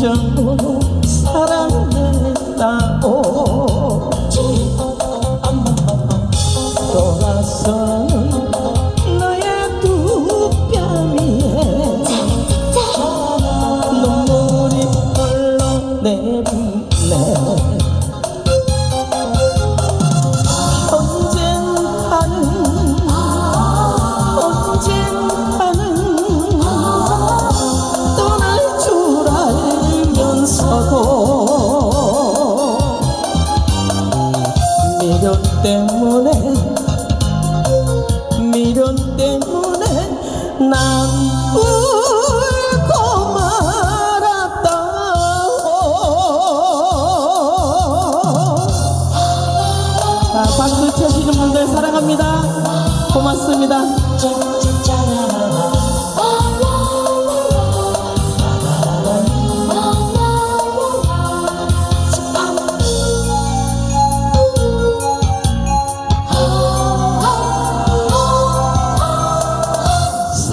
canção 때문에 미련 때문에 난 울고 말았다 자 박수 쳐주시는 분들 사랑합니다. 고맙습니다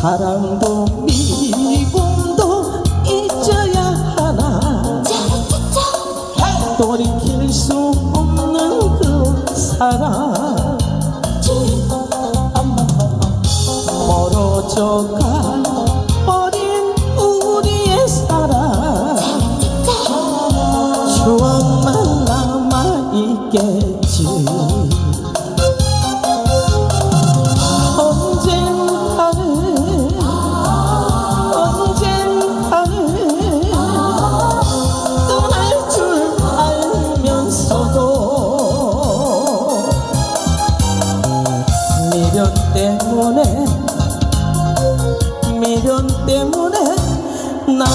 사랑도 미움도 잊어야 하나. 돌이킬 수 없는 그 사랑. 멀어져 가 때문에 미련 때문에 난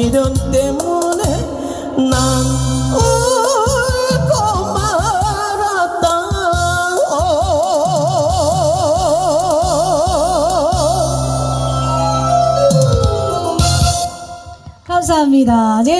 미련 때문에 난 울고 말았다 감사합니다. 네.